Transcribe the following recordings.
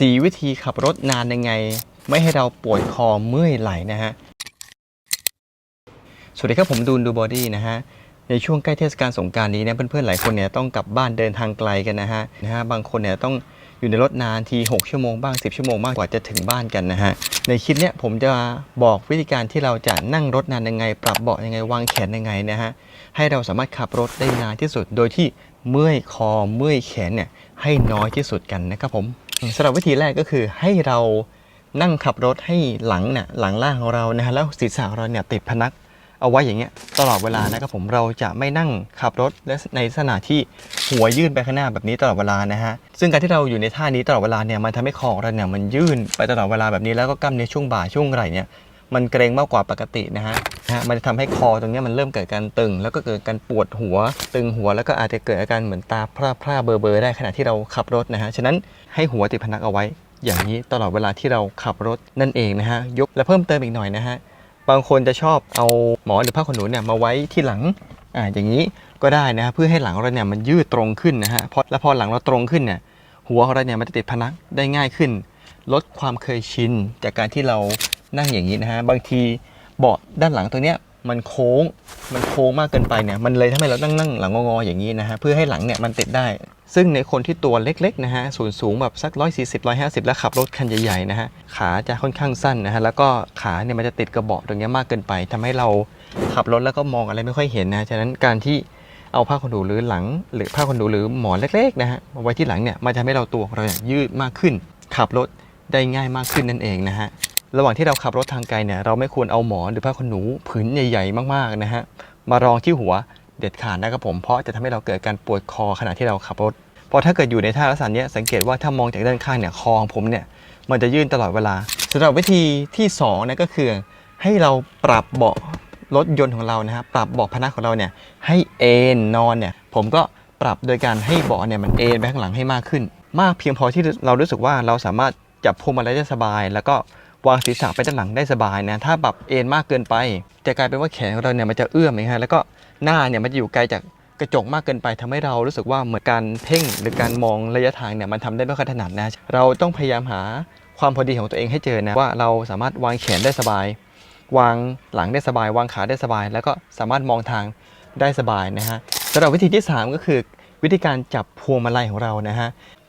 4 วิธีขับรถนานยังไง ไม่ให้เราปวดคอเมื่อยไหล่นะฮะ สวัสดีครับผมดูนดูบอดี้นะฮะ ในช่วงใกล้เทศกาลสงการนี้นี่ยเพื่อนๆหลายคนเนี่ยต้องกลับบ้านเดินทางไกลกันนะฮะนะฮะบางคนเนี่ยต้องอยู่ในรถนานที 6 ชั่วโมงบ้าง 10 ชั่วโมงบ้างกว่าจะถึงบ้านกันนะฮะ ในคลิปเนี้ยผมจะบอกวิธีการที่เราจะนั่งรถนานยังไง ปรับเบาะยังไงวางแขนยังไงนะฮะให้เราสามารถขับรถได้นานที่สุด โดยที่เมื่อยคอเมื่อยแขนเนี่ยให้น้อยที่สุดกันนะครับผม สำหรับวิธีแรกก็คือให้เรานั่งขับรถให้หลังเนี่ยหลังล่างของเรานะฮะแล้วศีรษะเราเนี่ยติดพนักเอาไว้อย่างเงี้ยตลอดเวลานะครับผมเราจะไม่นั่งขับรถและในลักษณะที่หัวยื่นไปข้างหน้าแบบนี้ตลอดเวลานะฮะซึ่งการที่เราอยู่ในท่านี้ตลอดเวลาเนี่ยมันทำให้คอเราเนี่ยมันยื่นไปตลอดเวลาแบบนี้แล้วก็กล้ามเนื้อช่วงบ่าช่วงไหล่เนี่ย มันเกรงมากกว่าปกตินะฮะนะมันจะทำให้คอตรงนี้มันเริ่มเกิดการตึง แล้วก็เกิดการปวดหัว ตึงหัวแล้วก็อาจจะเกิดอาการเหมือนตาพร่าพร่าเบลอเบอได้ขณะที่เราขับรถนะฮะฉะนั้นให้หัวติดพนักเอาไว้ อย่างนี้ตลอดเวลาที่เราขับรถนั่นเองนะฮะยกและเพิ่มเติมอีกหน่อยนะฮะบางคนจะชอบเอาหมอนหรือผ้าขนหนูเนี่ยมาไว้ที่หลังอ่าอย่างนี้ก็ได้นะฮะเพื่อให้หลังเราเนี่ยมันยืดตรงขึ้นนะฮะพอแล้วพอหลังเราตรงขึ้นเนี่ยหัวของเราเนี่ยมันจะติดพนักได้ง่ายขึ้น ลดความเคยชินจากการที่เรา นั่งอย่างนี้นะฮะบางทีเบาะด้านหลังตัวเนี้ยมันโค้งมันโค้งมากเกินไปเนี่ยมันเลยทำให้เรานั่งนั่งหลังงอๆอย่างนี้นะฮะเพื่อให้หลังเนี่ยมันติดได้ ซึ่งในคนที่ตัวเล็กๆนะฮะสูงสูงแบบสัก 140 150 แล้วขับรถคันใหญ่ๆนะฮะขาจะค่อนข้างสั้นนะฮะแล้วก็ขาเนี่ยมันจะติดกระเบาะตรงเนี้ยมากเกินไปทำให้เราขับรถแล้วก็มองอะไรไม่ค่อยเห็นนะฉะนั้นการที่เอาผ้าขนหนูหรือหลัง หรือผ้าขนหนูหรือหมอนเล็กๆนะฮะมาไว้ที่หลังเนี่ยมันจะทำให้เราตัวเราเนี่ยยืดมากขึ้น ขับรถได้ง่ายมากขึ้นนั่นเองนะฮะ ระหว่างที่เราขับรถทางไกลเนี่ยเราไม่ควรเอาหมอนหรือผ้าขนหนูผืนใหญ่ๆ มากๆนะฮะมารองที่หัวเด็ดขาดนะครับผมเพราะจะทำให้เราเกิดการปวดคอขณะที่เราขับรถพราะถ้าเกิดอยู่ในท่าลักษณะเนี้ยสังเกตว่าถ้ามองจากด้านข้างเนี่ยคอของผมเนี่ยมันจะยื่นตลอดเวลาสำหรับวิธีที่2นะก็คือ ให้เราปรับเบาะรถยนต์ของเรานะฮะปรับเบาะพนักของเราเนี่ยให้เอนนอนเนี่ยผมก็ปรับโดยการให้เบาะเนี่ยมันเอนไปข้างหลังให้มากขึ้น มากเพียงพอที่เรารู้สึกว่าเราสามารถจับพวงมาลัยได้สบาย แล้วก็ วางศีรษะไปด้านหลังได้สบายนะ ถ้าปรับเอ็นมากเกินไป จะกลายเป็นว่าแขนของเราเนี่ยมันจะเอื้อมนะฮะแล้วก็หน้าเนี่ยมันจะอยู่ไกลจากกระจกมากเกินไปทำให้เรารู้สึกว่าเหมือนการเพ่งหรือการมองระยะทางเนี่ยมันทำได้ไม่ค่อยถนัดนะ เราต้องพยายามหาความพอดีของตัวเองให้เจอนะว่าเราสามารถวางแขนได้สบาย วางหลังได้สบาย วางขาได้สบาย แล้วก็สามารถมองทางได้สบายนะฮะสำหรับวิธีที่ 3 ก็คือวิธีการจับพวงมาลัยของเรานะฮะ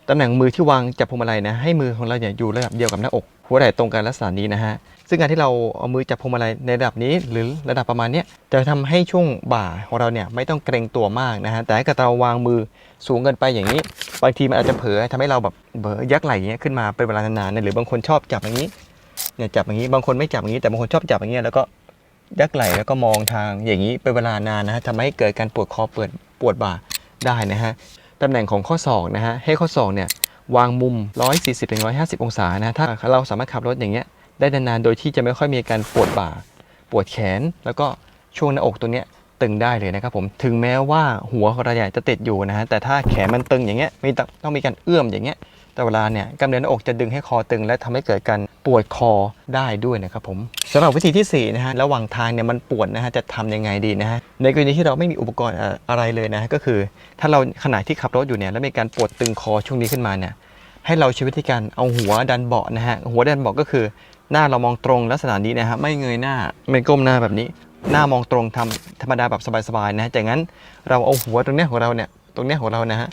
ตำแหน่งมือที่วางจับพวงมาลัยนะให้มือของเราเนี่ยอยู่ระดับเดียวกับหน้าอก หัวไหล่ตรงกันลักษณะนี้นะฮะซึ่งการที่เราเอามือจับพวงมาลัยในระดับนี้หรือระดับประมาณนี้จะทำให้ช่วงบ่าของเราเนี่ยไม่ต้องเกรงตัวมากนะฮะแต่ถ้าเกิดเราวางมือสูงเกินไปอย่างนี้ บางทีมันอาจจะเผลอทำให้เราแบบเบอยักไหล่อย่างเงี้ยขึ้นมาเป็นเวลานานๆนะหรือบางคนชอบจับอย่างนี้เนี่ยจับอย่างนี้บางคนไม่จับอย่างนี้แต่บางคนชอบจับอย่างเงี้ยแล้วก็ยักไหล่แล้วก็มองทางอย่างนี้เป็นเวลานานนะฮะทำให้เกิดการปวดคอเปิดปวดบ่าได้นะฮะตำแหน่งของข้อศอกนะฮะให้ข้อศอกเนี่ย วางมุม 140-150 องศานะถ้าเราสามารถขับรถอย่างเงี้ยได้นานๆ โดยที่จะไม่ค่อยมีการปวดบ่า ปวดแขน แล้วก็ช่วงหน้าอกตัวเนี้ยตึงได้เลยนะครับผม ถึงแม้ว่าหัวของเราเนี่ยจะติดอยู่นะฮะ แต่ถ้าแขนมันตึงอย่างเงี้ย มีต้องมีการเอื้อมอย่างเงี้ย แต่เวลาเนี่ยกล้ามเนื้อหน้าอกจะดึงให้คอตึง และทำให้เกิดการปวดคอได้ด้วยนะครับผมสำหรับวิธีที่สี่นะฮะระหว่างทางเนี่ยมันปวดนะฮะจะทำยังไงดีนะฮะในกรณีที่เราไม่มีอุปกรณ์อะไรเลยนะก็คือ ถ้าเราขณะที่ขับรถอยู่เนี่ยแล้วมีการปวดตึงคอช่วงนี้ขึ้นมาเนี่ยให้เราใช้วิธีการเอาหัวดันเบาะนะฮะหัวดันเบาะก็คือ หน้าเรามองตรงลักษณะนี้นะฮะไม่เงยหน้าไม่ก้มหน้าแบบนี้ หน้ามองตรงทำธรรมดาแบบสบายๆนะฮะจากนั้นเราเอาหัวตรงเนี้ยของเราเนี่ยตรงเนี้ยของเรานะฮะ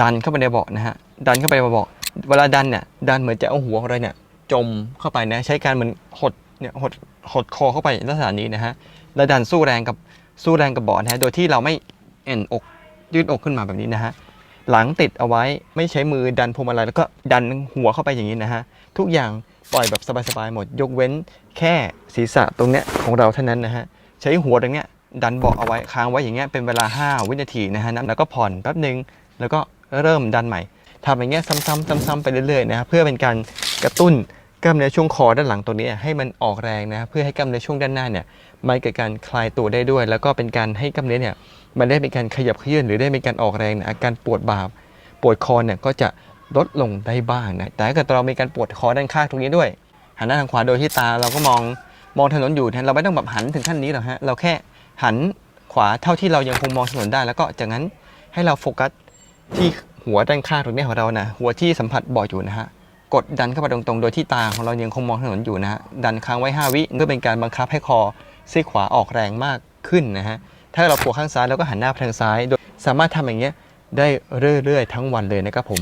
ดันเข้าไปในเบาะนะฮะดันเข้าไปในเบาะเวลาดันเนี่ยดันเหมือนจะเอาหัวของเราเนี่ยจมเข้าไปนะใช้การเหมือนหดเนี่ยหดหดคอเข้าไปลักษณะนี้นะฮะแล้วดันสู้แรงกับสู้แรงกับเบาะนะฮะโดยที่เราไม่เอ็นอกยืดอกขึ้นมาแบบนี้นะฮะหลังติดเอาไว้ไม่ใช้มือดันพวงมาลัยแล้วก็ดันหัวเข้าไปอย่างนี้นะฮะทุกอย่างปล่อยแบบสบายๆหมด ยกเว้นแค่ศีรษะตรงเนี้ยของเราเท่านั้นนะฮะใช้หัวตรงเนี้ยดันเบาะเอาไว้ค้างไว้อย่างเงี้ยเป็นเวลา 5 วินาทีนะฮะแล้วก็ผ่อนแป๊บหนึ่ง แล้วก็เริ่มดันใหม่ทำอย่างเงี้ยซ้ำๆซ้ำๆไปเรื่อยๆนะฮะเพื่อเป็นการกระตุ้นกล้ามเนื้อช่วงคอด้านหลังตัวนี้ให้มันออกแรงนะฮะเพื่อให้กล้ามเนื้อช่วงด้านหน้าเนี่ยมันเกิดการคลายตัวได้ด้วย แล้วก็เป็นการให้กล้ามเนื้อเนี่ยมันได้เป็นการขยับเขยื้อนหรือได้เป็นการออกแรงนะอาการปวดบ่าปวดคอเนี่ยก็จะลดลงได้บ้างนะแต่ถ้าเกิดเรามีการปวดคอด้านข้างตรงนี้ด้วย หันหน้าทางขวาโดยที่ตาเราก็มองมองถนนอยู่นะเราไม่ต้องแบบหันถึงขั้นนี้หรอกฮะเราแค่หันขวาเท่าที่เรายังคงมองถนนได้ แล้วก็จากนั้นให้เราโฟกัส ที่หัวด้านข้างตรงนี้ของเรานะหัวที่สัมผัสเบาะอยู่นะฮะกดดันเข้าไปตรงๆ โดยที่ตาของเรายังคงมองถนนอยู่นะฮะดันค้างไว้ 5 วิเพื่อเป็นการบังคับให้คอซีขวาออกแรงมากขึ้นนะฮะถ้าเราปวดข้างซ้ายเราก็หันหน้าไปทางซ้าย โดยสามารถทำอย่างเงี้ยได้เรื่อยๆ ทั้งวันเลยนะครับผม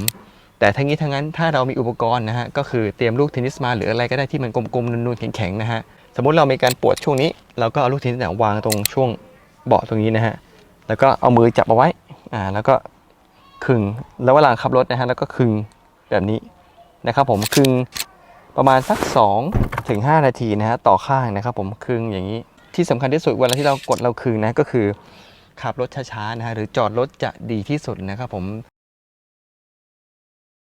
แต่ทั้งนี้ทั้งนั้นถ้าเรามีอุปกรณ์นะฮะก็คือเตรียมลูกเทนนิสมาหรืออะไรก็ได้ที่มันกลมๆนูนๆแข็งๆนะฮะสมมติเรามีการปวดช่วงนี้ เราก็เอาลูกเทนนิสวางตรงช่วงเบาะตรงนี้นะฮะแล้วก็เอามือจับเอาไว้อ่าแล้วก็ ขึงแล้วเวลาขับรถนะฮะแล้วก็คึงแบบนี้นะครับผมคึงประมาณสัก2ถึง5นาทีนะฮะต่อข้างนะครับผมคึงอย่างนี้ที่สำคัญที่สุดเวลาที่เรากดเราคึงนะก็คือขับรถช้าๆนะฮะหรือจอดรถจะดีที่สุดนะครับผม